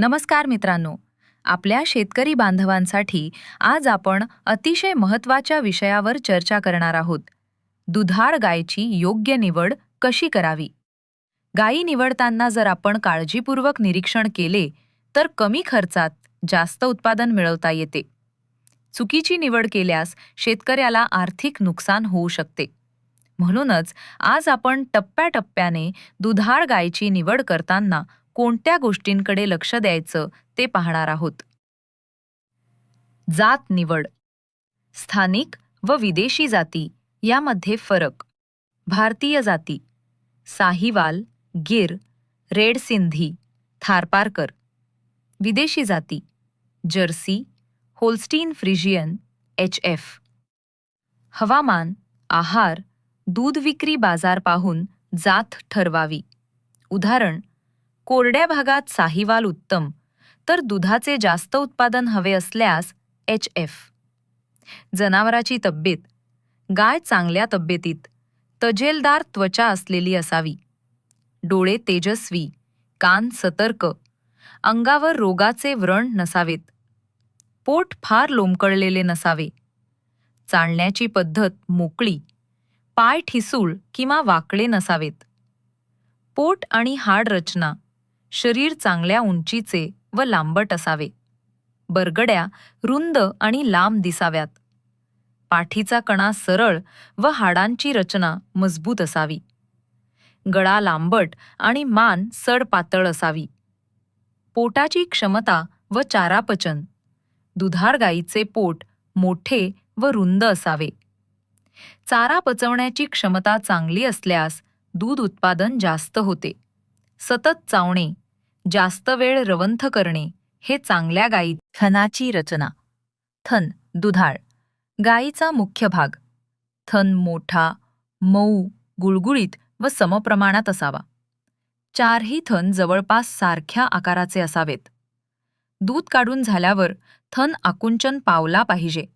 नमस्कार मित्रांनो. आपल्या शेतकरी बांधवांसाठी आज आपण अतिशय महत्त्वाच्या विषयावर चर्चा करणार आहोत. दुधाळ गायची योग्य निवड कशी करावी? गायी निवडताना जर आपण काळजीपूर्वक निरीक्षण केले तर कमी खर्चात जास्त उत्पादन मिळवता येते. चुकीची निवड केल्यास शेतकऱ्याला आर्थिक नुकसान होऊ शकते. म्हणूनच आज आपण टप्प्याटप्प्याने दुधाळ गायची निवड करताना कोणत्या गोष्टींकडे लक्ष द्यायचं ते पाहणार आहोत. जात निवड. स्थानिक व विदेशी जाती यामध्ये फरक. भारतीय जाती. साहिवाल गिर रेड सिंधी थारपारकर. विदेशी जाती. Jersey Holstein Friesian H F. हवामान आहार दूध विक्री बाजार पाहून जात ठरवावी. उदाहरण कोरड्या भागात साहिवाल उत्तम तर दुधाचे जास्त उत्पादन हवे असल्यास एच एफ. जनावराची तब्येत गाय चांगल्या तब्येतीत तजेलदार त्वचा असलेली असावी. डोळे तेजस्वी कान सतर्क अंगावर रोगाचे व्रण नसावेत. पोट फार लोंबकळलेले नसावे. चालण्याची पद्धत मोकळी पाय ठिसूळ किंवा वाकडे नसावेत. पोट आणि हाड रचना शरीर चांगल्या उंचीचे व लांबट असावे. बरगड्या रुंद आणि लांब दिसाव्यात. पाठीचा कणा सरळ व हाडांची रचना मजबूत असावी. गळा लांबट आणि मान सड पातळ असावी. पोटाची क्षमता व चारापचन. दुधार गाईचे पोट मोठे व रुंद असावे. चारा पचवण्याची क्षमता चांगली असल्यास दूध उत्पादन जास्त होते. सतत चावणे जास्त वेळ रवंथ करणे हे चांगल्या गायी थनाची रचना. थन दुधाळ. गायीचा मुख्य भाग. थन मोठा मऊ गुळगुळीत व समप्रमाणात असावा. चारही थन जवळपास सारख्या आकाराचे असावेत. दूध काढून झाल्यावर थन आकुंचन पावला पाहिजे.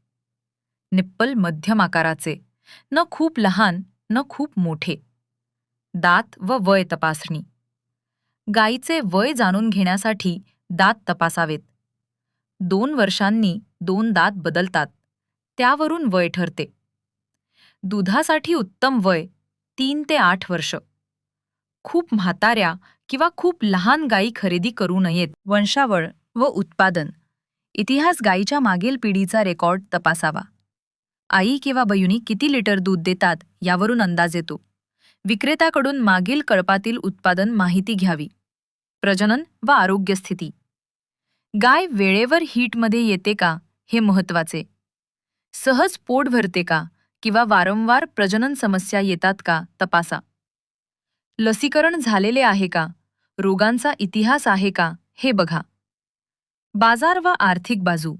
निप्पल मध्यम आकाराचे न खूप लहान न खूप मोठे. दात व वय तपासणी. गायीचे वय जाणून घेण्यासाठी दात तपासावेत. दोन वर्षांनी दोन दात बदलतात. त्यावरून वय ठरते. दुधासाठी उत्तम वय तीन ते आठ वर्ष. खूप म्हाताऱ्या किंवा खूप लहान गायी खरेदी करू नयेत. वंशावळ व उत्पादन. इतिहास गायीच्या मागील पिढीचा रेकॉर्ड तपासावा. आई किंवा बयुनी किती लिटर दूध देतात यावरून अंदाज येतो. विक्रेत्याकडून मागील कळपातील उत्पादन माहिती घ्यावी. प्रजनन व आरोग्य स्थिती. गाय वेळेवर हीटमध्ये येते का हे महत्त्वाचे सहज पोट भरते का किंवा वारंवार प्रजनन समस्या येतात का तपासा. लसीकरण झालेले आहे का रोगांचा इतिहास आहे का हे बघा. बाजार व आर्थिक बाजू.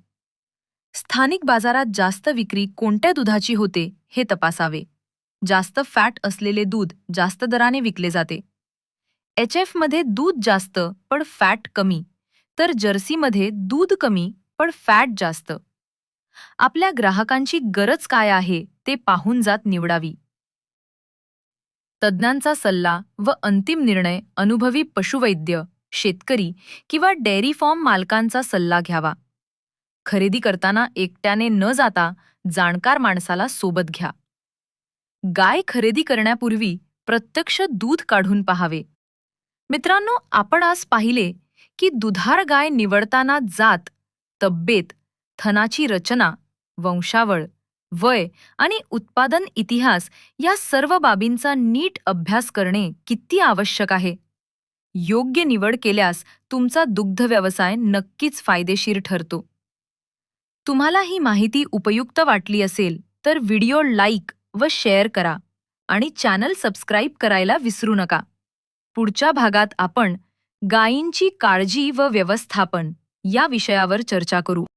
स्थानिक बाजारात जास्त विक्री कोणत्या दुधाची होते हे तपासावे. जास्त फॅट असलेले दूध जास्त दराने विकले जाते. एच एफमध्ये दूध जास्त पण फॅट कमी. तर जर्सीमध्ये दूध कमी पण फॅट जास्त. आपल्या ग्राहकांची गरज काय आहे ते पाहून जात निवडावी. तज्ज्ञांचा सल्ला व अंतिम निर्णय अनुभवी पशुवैद्य शेतकरी किंवा डेअरी फॉर्म मालकांचा सल्ला घ्यावा. खरेदी करताना एकट्याने न जाता जाणकार माणसाला सोबत घ्या. गाय खरेदी करण्यापूर्वी प्रत्यक्ष दूध काढून पहावे. मित्रांनो आपण आज पाहिले की दुधार गाय निवडताना जात तब्येत थनाची रचना वंशावळ वय आणि उत्पादन इतिहास या सर्व बाबींचा नीट अभ्यास करणे किती आवश्यक आहे? योग्य निवड केल्यास तुमचा दुग्ध व्यवसाय नक्कीच फायदेशीर ठरतो. तुम्हाला ही माहिती उपयुक्त वाटली असेल तर व्हिडिओ लाईक व शेअर करा आणि चॅनल सबस्क्राईब करायला विसरू नका. पुढच्या भागात आपण गायींची काळजी व व्यवस्थापन या विषयावर चर्चा करू.